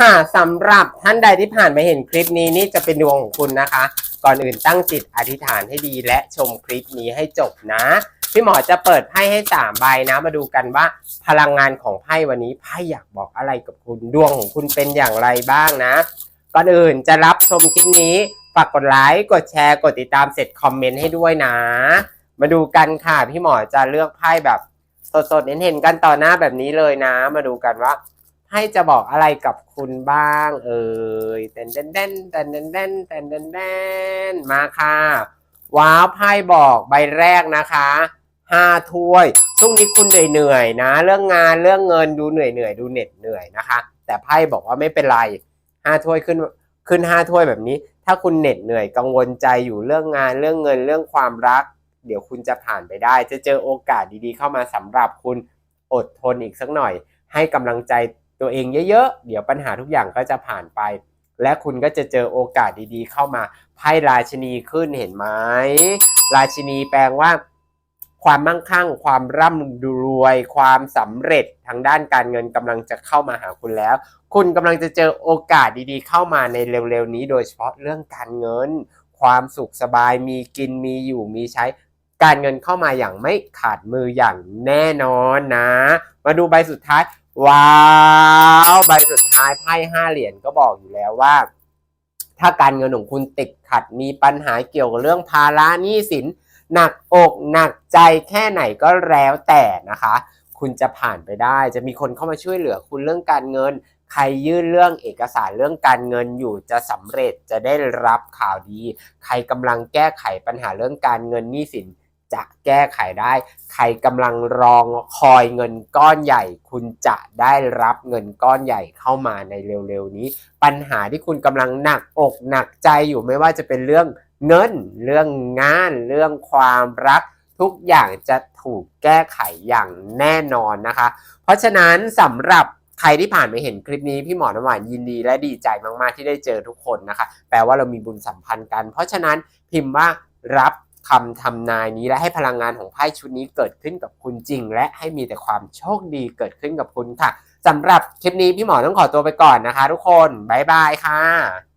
ค่ะสำหรับท่านใดที่ผ่านมาเห็นคลิปนี้นี่จะเป็นดวงของคุณนะคะ ก่อนอื่นตั้งจิตอธิษฐานให้ดีและชมคลิปนี้ให้จบนะ พี่หมอจะเปิดไพ่ให้สามใบนะ มาดูกันว่าพลังงานของไพ่วันนี้ไพ่อยากบอกอะไรกับคุณดวงของคุณเป็นอย่างไรบ้างนะ ก่อนอื่นจะรับชมคลิปนี้ฝากกดไลค์กดแชร์กดติดตามเสร็จคอมเมนต์ให้ด้วยนะ มาดูกันค่ะ พี่หมอจะเลือกไพ่แบบสดๆเห็นๆกันต่อหน้าแบบนี้เลยนะ มาดูกันว่า ไพ่จะบอกอะไรกับคุณบ้าง เอ่ยเต้นเต้นเต้นเต้นเต้นเต้นเต้นเต้นเต้นมาค่ะ ว้าวไพ่บอกใบแรกนะคะห้าถ้วยช่วงนี้คุณเหนื่อยๆนะ เรื่องงานเรื่องเงินดูเหนื่อยๆดูเหน็ดเหนื่อยนะคะ แต่ไพ่บอกว่าไม่เป็นไรห้าถ้วยขึ้นขึ้นห้าถ้วยแบบนี้ ถ้าคุณเหน็ดเหนื่อยกังวลใจอยู่เรื่องงานเรื่องเงินเรื่องความรัก เดี๋ยวคุณจะผ่านไปได้ จะเจอโอกาสดีๆ เข้ามาสำหรับคุณอดทนอีกสักหน่อย ให้กำลังใจ ตัวเองเยอะๆ เดี๋ยวปัญหาทุกอย่างก็จะผ่านไป และคุณก็จะเจอโอกาสดีๆ เข้ามาไพ่ราชินีขึ้นเห็นไหมราชินีแปลว่า ความมั่งคั่ง ความร่ำรวย ความสำเร็จทางด้านการเงินกำลังจะเข้ามาหาคุณแล้ว คุณกำลังจะเจอโอกาสดีๆ เข้ามาในเร็วๆนี้ โดยเฉพาะเรื่องการเงิน ความสุขสบายมีกินมีอยู่มีใช้การเงินเข้ามาอย่างไม่ขาดมืออย่างแน่นอนนะ มาดูใบสุดท้าย ว้าวใบสุดท้ายไพ่ห้าเหรียญก็บอกอยู่แล้วว่า ถ้าการเงินของคุณติดขัดมีปัญหาเกี่ยวกับเรื่องภาระหนี้สิน หนักอกหนักใจแค่ไหนก็แล้วแต่นะคะ คุณจะผ่านไปได้จะมีคนเข้ามาช่วยเหลือคุณเรื่องการเงิน ใครยื่นเรื่องเอกสารเรื่องการเงินอยู่จะสำเร็จจะได้รับข่าวดี ใครกำลังแก้ไขปัญหาเรื่องการเงินหนี้สิน จะแก้ไขได้ ใครกำลังรองคอยเงินก้อนใหญ่ คุณจะได้รับเงินก้อนใหญ่เข้ามาในเร็วๆนี้ ปัญหาที่คุณกำลังหนักอกหนักใจอยู่ไม่ว่าจะเป็นเรื่องเงิน เรื่องงาน เรื่องความรัก ทุกอย่างจะถูกแก้ไขอย่างแน่นอนนะคะ เพราะฉะนั้นสำหรับใครที่ผ่านไปเห็นคลิปนี้พี่หมอน้ำหวานยินดีและดีใจมาก ๆ ที่ได้เจอทุกคนนะคะ แปลว่าเรามีบุญสัมพันธ์กัน เพราะฉะนั้นพิมพ์ว่ารับ คำทำนายนี้และให้พลังงานของไพ่ชุดนี้เกิดขึ้นกับคุณจริง และให้มีแต่ความโชคดีเกิดขึ้นกับคุณค่ะสำหรับคลิปนี้พี่หมอต้องขอตัวไปก่อนนะคะ ทุกคนบ๊ายบายค่ะ